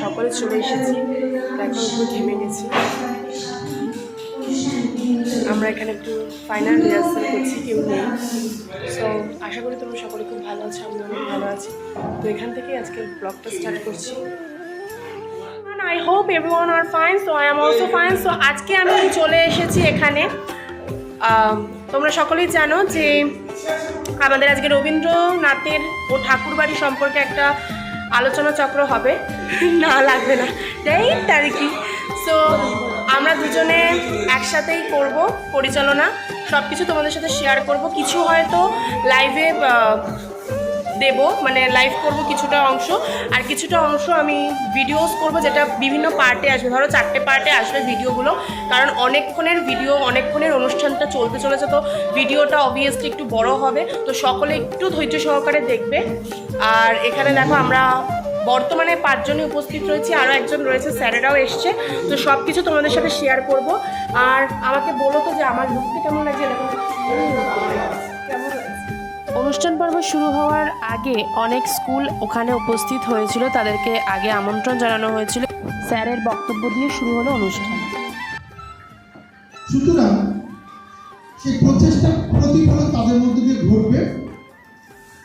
সকলে চলে এসেছি। দেখো একটু ঘেমে গেছি। আমরা এখানে একটু ফাইনাল রিহার্সাল করছি, কেউ নেই। সো আশা করি তোমরা সকলে খুব ভালো আছো আমি অনেক ভালো আছি। তো এখান থেকে আজকে ব্লগটা স্টার্ট করছি। I hope everyone are fine so I am also fine so আজকে আমি চলে এসেছি এখানে। তোমরা সকলেই জানো যে আমাদের আজকে রবীন্দ্রনাথের ও ঠাকুরবাড়ি সম্পর্কে একটা আলোচনা চক্র হবে। না, লাগবে না। তাই তার কি সো আমরা দুজনে একসাথেই করব পরিচালনা। সব কিছু তোমাদের সাথে শেয়ার করব। কিছু হয়তো লাইভে দেব মানে লাইভ করব কিছুটা অংশ। আর কিছুটা অংশ আমি ভিডিওস করব, যেটা বিভিন্ন পার্টে আসবে। ধরো চারটে পার্টে আসবে ভিডিওগুলো কারণ অনেকক্ষণের ভিডিও অনেকক্ষণের অনুষ্ঠানটা চলতে চলেছে, তো ভিডিওটা অবভিয়াসলি একটু বড় হবে। তো সকলে একটু ধৈর্য সহকারে দেখবে। আর এখানে দেখো আমরা বর্তমানে পাঁচজনই উপস্থিত রয়েছি আরও একজন রয়েছে, স্যারেরাও এসছে। তো সব কিছু তোমাদের সাথে শেয়ার করব। আর আমাকে বলো তো যে আমার লুকটা কেমন লাগছে এরকম? অনুষ্ঠান পর্ব শুরু হওয়ার আগে অনেক স্কুল ওখানে উপস্থিত হয়েছিল। তাদেরকে আগে আমন্ত্রণ জানানো হয়েছিল। স্যারের বক্তব্য দিয়ে শুরু হলো অনুষ্ঠান। সুতরাং সেই প্রচেষ্টা প্রতিফলন তাদের মধ্যে দিয়ে ঘটবে,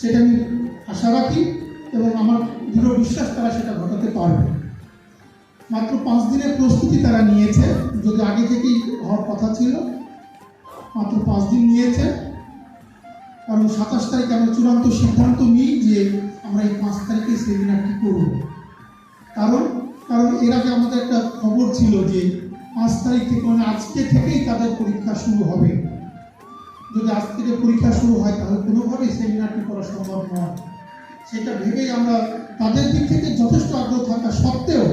সেটা আমি আশা রাখি এবং আমার দৃঢ় বিশ্বাস তারা সেটা ঘটাতে পারবে। মাত্র পাঁচ দিনের প্রস্তুতি তারা নিয়েছে, যদি আগে থেকেই হওয়ার কথা ছিল, মাত্র পাঁচ দিন নিয়েছে। কারণ সাতাশ তারিখে আমরা চূড়ান্ত সিদ্ধান্ত নিই যে আমরা এই পাঁচ তারিখে সেমিনারটি করব। কারণ কারণ এর আগে আমাদের একটা খবর ছিল যে পাঁচ তারিখ থেকে মানে আজকে থেকেই তাদের পরীক্ষা শুরু হবে। যদি আজ থেকে পরীক্ষা শুরু হয়, তাহলে কোনোভাবেই সেমিনারটি করা সম্ভব নয়। সেটা ভেবেই আমরা তাদের দিক থেকে যথেষ্ট আগ্রহ থাকা সত্ত্বেও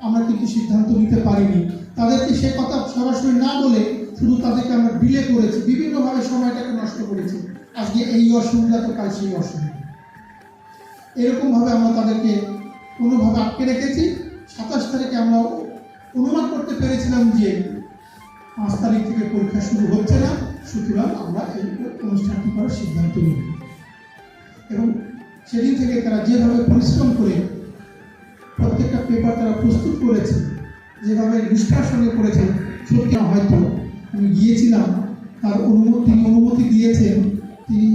আমরা কিন্তু সিদ্ধান্ত নিতে পারিনি। তাদেরকে সে কথা সরাসরি না বলে শুধু তাদেরকে আমরা ডিলে করেছি, বিভিন্নভাবে সময়টাকে নষ্ট করেছি। আজকে এই অসুবিধা তো কাল সেই অসুবিধা। এরকমভাবে আমরা তাদেরকে কোনোভাবে আটকে রেখেছি। সাতাশ তারিখে আমরা অনুমান করতে পেরেছিলাম যে পাঁচ তারিখ থেকে পরীক্ষা শুরু হচ্ছে না। সুতরাং আমরা এই অনুষ্ঠানটি করার সিদ্ধান্ত নিই এবং সেদিন থেকে তারা যেভাবে পরিশ্রম করে প্রত্যেকটা পেপার তারা প্রস্তুত করেছে, যেভাবে নিষ্ঠার সঙ্গে করেছে, সত্যি হয়তো আমি গিয়েছিলাম, তার অনুমতি তিনি অনুমতি দিয়েছেন তিনি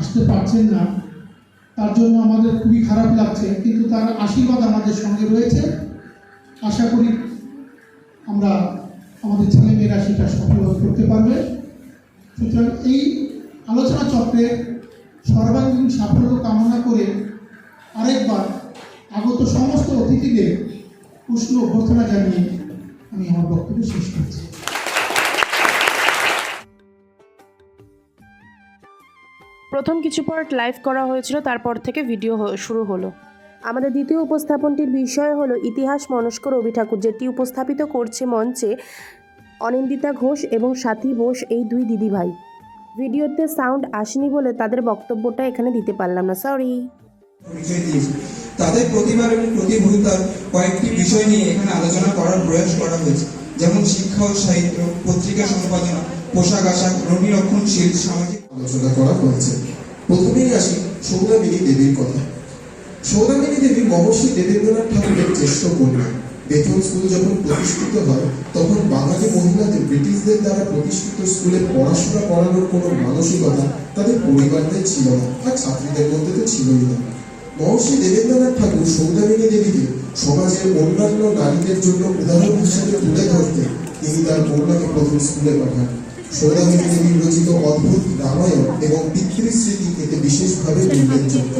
আসতে পারছেন না। তার জন্য আমাদের খুবই খারাপ লাগছে, কিন্তু তার আশীর্বাদ আমাদের সঙ্গে রয়েছে। আশা করি আমরা আমাদের ছেলেমেয়েরা সেটা সফল করতে পারবে। সুতরাং এই আলোচনা চক্রে সর্বাঙ্গীন সাফল্য কামনা করে আরেকবার আগত সমস্ত অতিথিদের উষ্ণ অভ্যর্থনা জানিয়ে আমি আমার বক্তব্য শেষ করছি। প্রথম কিছু পার্ট লাইভ করা হয়েছিল, তারপর থেকে ভিডিও শুরু হলো। আমাদের দ্বিতীয় উপস্থাপনটির বিষয় হলো ইতিহাস মনস্ক রবি ঠাকুর যেটি উপস্থাপিত করছে মঞ্চে অনিন্দিতা ঘোষ এবং সাথী বোস, এই দুই দিদিভাই। ভিডিওতে সাউন্ড আসেনি বলে তাদের বক্তব্যটা এখানে দিতে পারলাম না সরি তাদের প্রতিভার এবং প্রতিভূতার কয়েকটি বিষয় নিয়ে এখানে আলোচনা করার প্রয়াস করা হয়েছে। যেমন শিক্ষা ও সাহিত্য, পত্রিকা সম্পাদনা, পোশাক আশাক রবি রক্ষণশীল সামাজিক আলোচনা করা হয়েছে। প্রথমেই আসি সৌদামিনী দেবীর কথা। সৌদামিনী দেবী মহর্ষি দেবেন্দ্রনাথ ঠাকুরের জ্যেষ্ঠ কন্যা। বেতন স্কুল যখন প্রতিষ্ঠিত হয়, তখন বাঙালি মহিলাদের ব্রিটিশদের দ্বারা প্রতিষ্ঠিত স্কুলে পড়াশোনা করানোর কোনো মানসিকতা তাদের পরিবারদের ছিল না আর ছাত্রীদের মধ্যে তো ছিলই না। মহর্ষি দেবেন্দ্রনাথ ঠাকুর সৌদামিনী দেবীকে সমাজের অন্যান্য নারীদের জন্য উদাহরণ হিসেবে তুলে ধরতে তিনি তার কন্যাকে প্রথম স্কুলে পাঠান। সৌদামিনী দেবীর রচিত অদ্ভুত রামায়ণ এবং পিতৃস্মৃতি এতে বিশেষভাবে উল্লেখযোগ্য।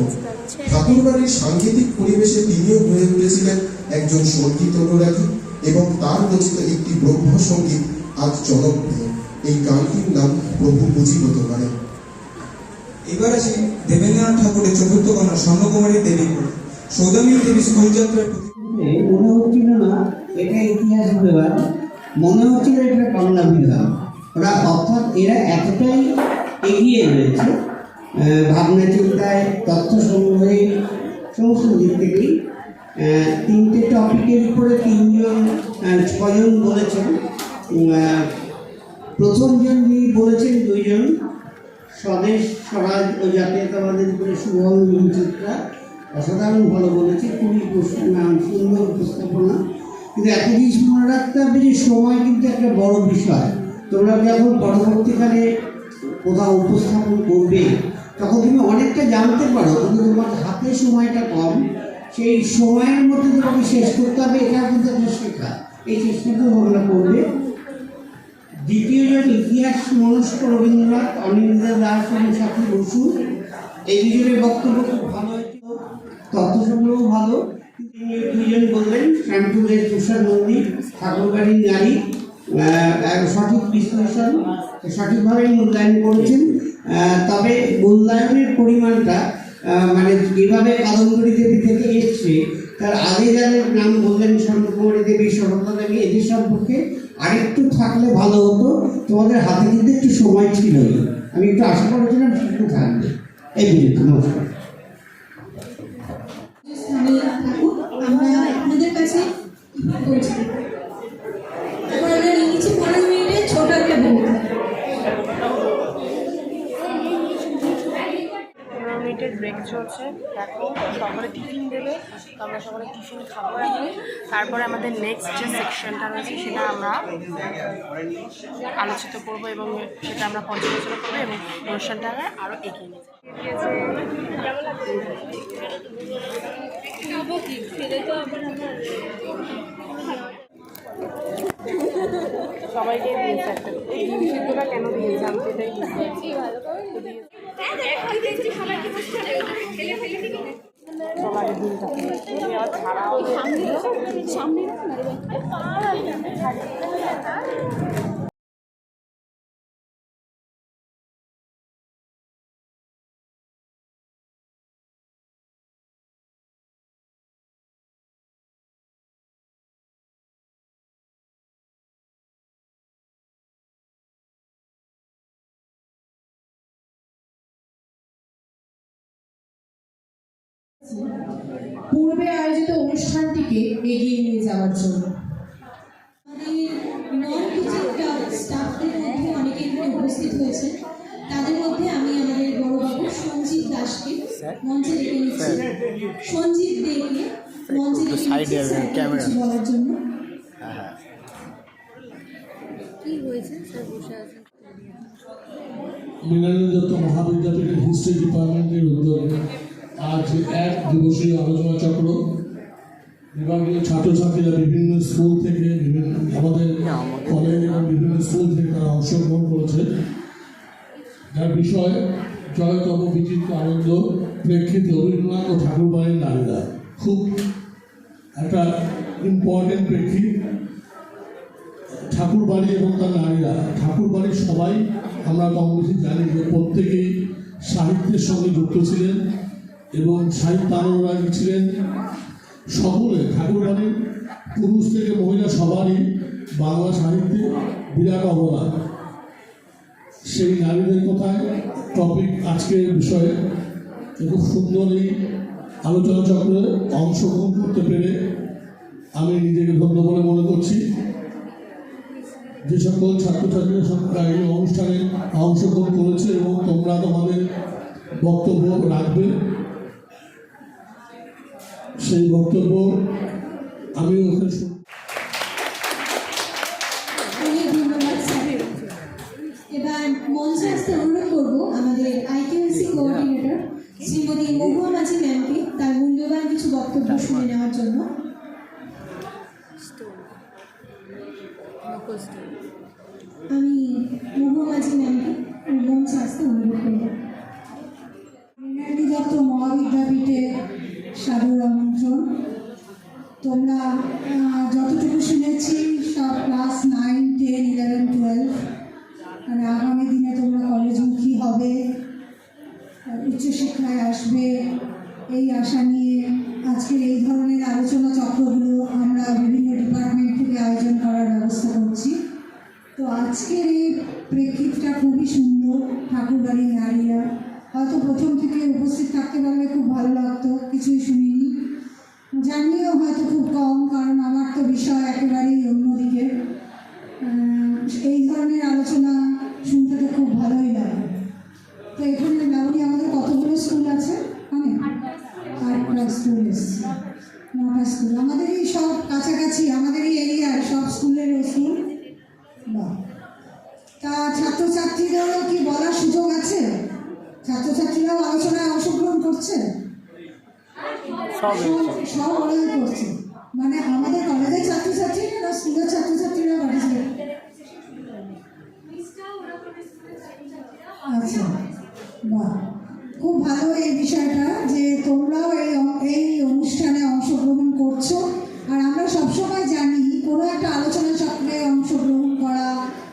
ঠাকুরবাড়ির সাংগীতিক পরিবেশে তিনিও হয়ে উঠেছিলেন একজন সংগীত অনুরাগী এবং তার রচিত একটি ব্রহ্ম সংগীত আজ জনপ্রিয়। এই গানটির নাম প্রভু বুঝিব তোমারে এবার আসি দেবেন্দ্রনাথ ঠাকুরের চতুর্থ কন্যা স্বর্ণকুমারী দেবী সৌদামিনী দেবী স্কুল যাত্রার প্রতি মনে হচ্ছিল না এটা ইতিহাস বিভাগ মনে হচ্ছিল এটা কমলা বিভাগ ওরা অর্থাৎ এরা এতটাই এগিয়ে রয়েছে ভাবনা চিন্তায় তথ্য সংগ্রহে সমস্ত দিক থেকেই তিনটে টপিকের উপরে তিনজন ছজন বলেছেন। উম, আহ, প্রথম জন যিনি বলেছেন দুইজন স্বদেশ স্বরাজ ও জাতীয়তাবাদের উপরে শুভম চিত্রা অসাধারণ ভালো বলেছে খুবই প্রশ্ন সুন্দর উপস্থাপনা। কিন্তু একটা জিনিস মনে রাখতে হবে যে সময় কিন্তু একটা বড় বিষয়। তোমরা যখন পরবর্তীকালে কোথাও উপস্থাপন করবে? তখন তুমি অনেকটা জানতে পারো, কিন্তু তোমার হাতে সময়টা কম। সেই সময়ের মধ্যে তোমাকে শেষ করতে হবে, এটা কিন্তু একটা শেখা। এই চেষ্টাটাও তোমরা করবে। দ্বিতীয় জন ইতিহাস মনস্ক রবীন্দ্রনাথ অনিন্দ্র দাস এবং সাথী বসু। এই দুজনের বক্তব্য খুব ভালো তথ্য সংগ্রহ ভালো। দুজন বললেন, শ্যামপুরের তুষার মন্দির ঠাকুরবাড়ির নারী। সঠিক বিশ্লেষণ সঠিকভাবেই মূল্যায়ন করেছেন। তবে মূল্যায়নের পরিমাণটা মানে যেভাবে কাদম্বরী দেবী থেকে এসছে, তার আগে যাদের নাম বললেন স্বর্ণকুমারী দেবী সরলতা দেবী, এদের সম্পর্কে আরেকটু থাকলে ভালো হতো। তোমাদের হাতে কিন্তু একটু সময় ছিল। আমি একটু আশা করেছিলাম সেটু থাকবে। এই বিরুদ্ধে নমস্কার স্থানে থাকুন আমরা আপনাদের কাছে বলছি তারপর আমরা নিয়ে নিচ্ছি পনেরো মিনিটের ছোট একটা ভূমিকা পনেরো মিনিটের ব্রেক চলছে। দেখো, সকলে টিফিন দেবে আমরা সকলে টিফিন খাব এখন। তারপরে আমাদের নেক্সট যে সেকশনটা রয়েছে, সেটা আমরা আলোচিত করব এবং সেটা আমরা পর্যালোচনা করব এবং অনুষ্ঠানটাকে আরও এগিয়ে নিয়ে সবাইকে ডিম সিদ্ধটা কেন দিয়েছে আমি তো এটাই বুঝতে পারছি না। সবাই ডিমটা তুমি আবার পূর্বে আয়োজিত অনুষ্ঠানটিকে এগিয়ে নিয়ে যাওয়ার জন্য। নন টিচিং স্টাফদের মধ্যে অনেকে উপস্থিত হয়েছে তাদের মধ্যে আমি আমাদের বড়বাবু সঞ্জীব দাসকে মঞ্চে ডেকে নিচ্ছি। সঞ্জীব দেকে মঞ্চে ডেকে নিচ্ছি বলার জন্য। কি হয়েছে? স্যার বসে আছেন। মৃণালিনী দত্ত মহাবিদ্যাপীঠের হিস্ট্রি ডিপার্টমেন্টের উদ্যোগে আজ এক দিবসীয় আলোচনা চক্র। বিভাগীয় ছাত্রছাত্রীরা বিভিন্ন স্কুল থেকে বিভিন্ন আমাদের কলেজ এবং বিভিন্ন স্কুল থেকে তারা অংশগ্রহণ করেছে। যার বিষয় জয়তম, বিচিত্র আনন্দ, প্রেক্ষিত রবীন্দ্রনাথ ও ঠাকুরবাড়ির নারীরা। খুব একটা ইম্পর্টেন্ট প্রেক্ষিত। ঠাকুর বাড়ি এবং তার নারীরা। ঠাকুর বাড়ির সবাই আমরা কম জানি যে প্রত্যেকেই সাহিত্যের সঙ্গে যুক্ত ছিলেন। এবং সাহিত্যানুরাগী ছিলেন সকলে ঠাকুর বাড়ির পুরুষ থেকে মহিলা সবারই বাংলা সাহিত্যে বিরাট অবদান। সেই নারীদের কথায় টপিক আজকের বিষয়ে খুব সুন্দর এই আলোচনা চক্রে অংশগ্রহণ করতে পেরে আমি নিজেকে ধন্য বলে মনে করছি। যে সকল ছাত্রছাত্রীরা এই অনুষ্ঠানে অংশগ্রহণ করেছে এবং তোমরা তোমাদের বক্তব্য রাখবে। সেই বক্তব্য আমি ওখানে এবার করব আমাদের মহুয়া তার মূল্যবান কিছু নেওয়ার জন্য। আমি মহুয়া মাঝি ম্যামকে তোমরা যতটুকু শুনেছি, সব class nine, ten, eleven, twelve. মানে আগামী দিনে তোমরা কলেজমুখী হবে? উচ্চশিক্ষায় আসবে। এই আশা নিয়ে আজকের এই ধরনের আলোচনা চক্রগুলো আমরা বিভিন্ন ডিপার্টমেন্ট থেকে আয়োজন করার ব্যবস্থা করছি। তো আজকের এই প্রেক্ষিতটা খুবই সুন্দর, ঠাকুরবাড়ির নারীরা। হয়তো প্রথম থেকে উপস্থিত থাকতে পারলে খুব ভালো লাগতো, কিছুই শুনিনি। জানিও হয়তো খুব কম, কারণ আমার তো বিষয় একেবারেই অন্যদিকে এই ধরনের আলোচনা শুনতে তো খুব ভালোই লাগে। তো এখানে মেমনি আমাদের কতগুলো স্কুল আছে? মানে অনেক স্কুল আমাদের এই সব কাছাকাছি, আমাদের এই এরিয়ার সব স্কুলের স্কুল। বা তা ছাত্রছাত্রীদেরও কি বলার সুযোগ আছে? ছাত্রছাত্রীরাও আলোচনায় অংশগ্রহণ করছে? সব সব ওরাই করছে। মানে আমাদের কলেজের ছাত্রছাত্রীরা না স্কুলের ছাত্রছাত্রীরা পার্টিসিপেট আচ্ছা বাহ। খুব ভালো এই বিষয়টা যে তোমরাও এই এই অনুষ্ঠানে অংশগ্রহণ করছ। আর আমরা সবসময় জানি কোনো একটা আলোচনা চক্রে অংশগ্রহণ করা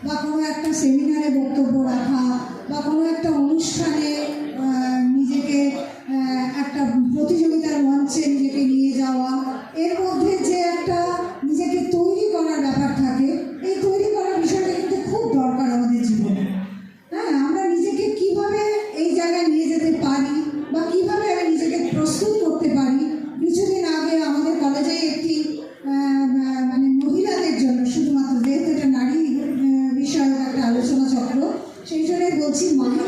বা কোনো একটা সেমিনারে বক্তব্য রাখা বা কোনো একটা অনুষ্ঠানে জন্যই বলছি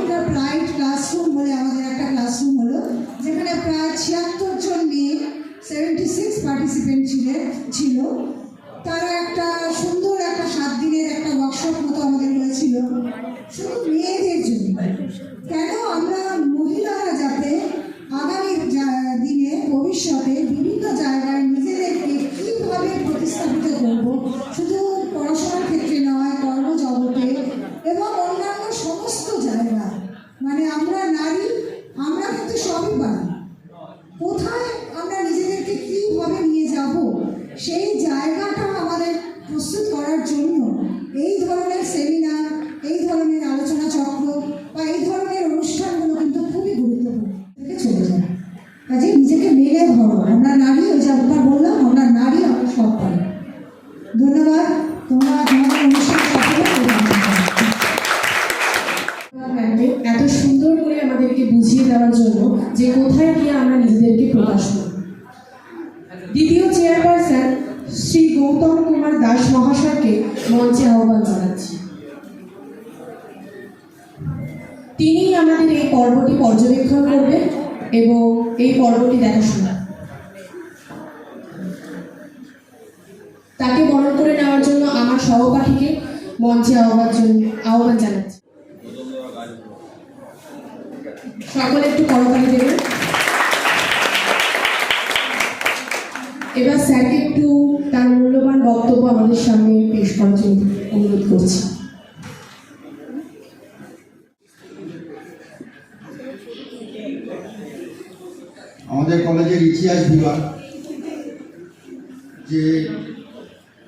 পর্যবেক্ষণ করবেন এবং এই পর্বটি দেখাশোনা। তাকে বরণ করে নেওয়ার জন্য আমার সহপাঠীকে মঞ্চে আহ্বান আহ্বান জানাচ্ছি। সকলে একটু করতালি দেবেন। এবার স্যারকে একটু তার মূল্যবান বক্তব্য আমাদের সামনে পেশ করার জন্য অনুরোধ করছি। আমাদের কলেজের ইতিহাস বিভাগ যে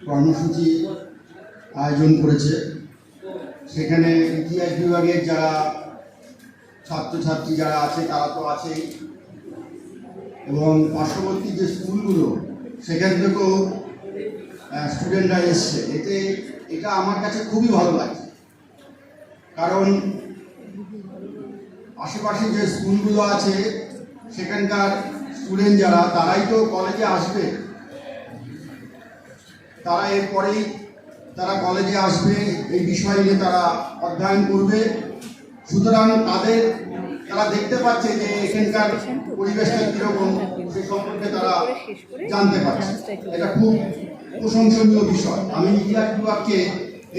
কর্মসূচি আয়োজন করেছে, সেখানে ইতিহাস বিভাগের যারা ছাত্রছাত্রী যারা আছে, তারা তো আছেই। এবং পার্শ্ববর্তী যে স্কুলগুলো, সেখান থেকেও স্টুডেন্টরা এসছে। এতে, এটা আমার কাছে খুবই ভালো লাগছে। কারণ আশেপাশে যে স্কুলগুলো আছে, সেখানকার স্টুডেন্ট যারা, তারাই তো কলেজে আসবে। তারা এরপরেই তারা কলেজে আসবে, এই বিষয় নিয়ে তারা অধ্যয়ন করবে। সুতরাং তাদের, তারা দেখতে পাচ্ছে যে এখানকার পরিবেশটা কীরকম, সে সম্পর্কে তারা জানতে পারছে। এটা খুব প্রশংসনীয় বিষয়। আমি ইতিহাস বিভাগকে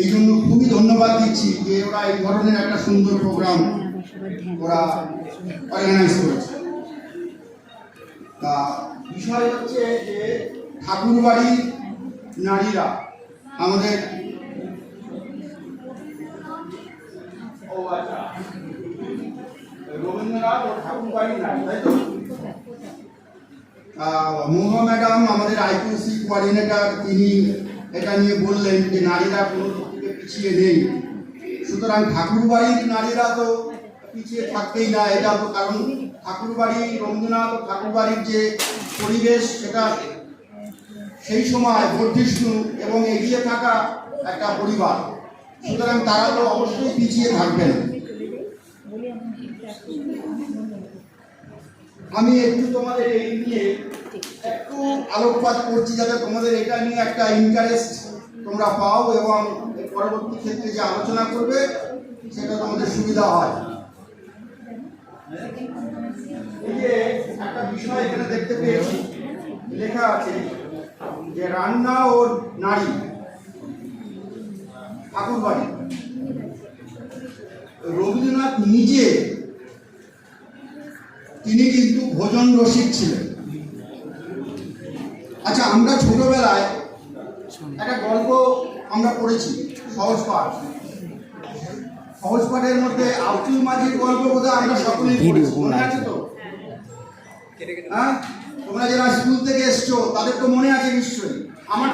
এই জন্য খুবই ধন্যবাদ দিচ্ছি যে ওরা এই ধরনের একটা সুন্দর প্রোগ্রাম ওরা অর্গানাইজ করেছে। তা বিষয় হচ্ছে যে ঠাকুরবাড়ির নারীরা আমাদের ও আচ্ছা। কোঅর্ডিনেটর তিনি এটা নিয়ে বললেন যে নারীরা কোনো পিছিয়ে নেই। সুতরাং ঠাকুরবাড়ির নারীরা তো পিছিয়ে থাকতেই না, এটা তো কারণ ঠাকুরবাড়ি, রবীন্দ্রনাথ ঠাকুরবাড়ির যে পরিবেশ সেটা সেই সময় বর্ধিষ্ণু এবং এগিয়ে থাকা একটা পরিবার। সুতরাং তারা তো অবশ্যই পিছিয়ে থাকবেন। আমি একটু তোমাদের এই নিয়ে একটু আলোকপাত করছি যাতে তোমাদের এটা নিয়ে একটা ইন্টারেস্ট তোমরা পাও এবং পরবর্তী ক্ষেত্রে যে আলোচনা করবে, সেটা তোমাদের সুবিধা হয়। একটা বিষয় এখানে দেখতে পেয়েছি, লেখা আছে যে রান্না ও নারী ঠাকুরবাড়ি রবীন্দ্রনাথ নিজে তিনি কিন্তু ভোজন রসিক ছিলেন। আচ্ছা আমরা ছোটবেলায় একটা গল্প আমরা পড়েছি, সহজ পাঠ। সহজ পাঠের মধ্যে আব্দুল মাজির গল্প বোধহয় আমরা সকলেই পড়েছি। মনে আছে? তো? হ্যাঁ? তোমরা যারা স্কুল থেকে এসছো তাদের তো মনে আছে নিশ্চয়ই। আমার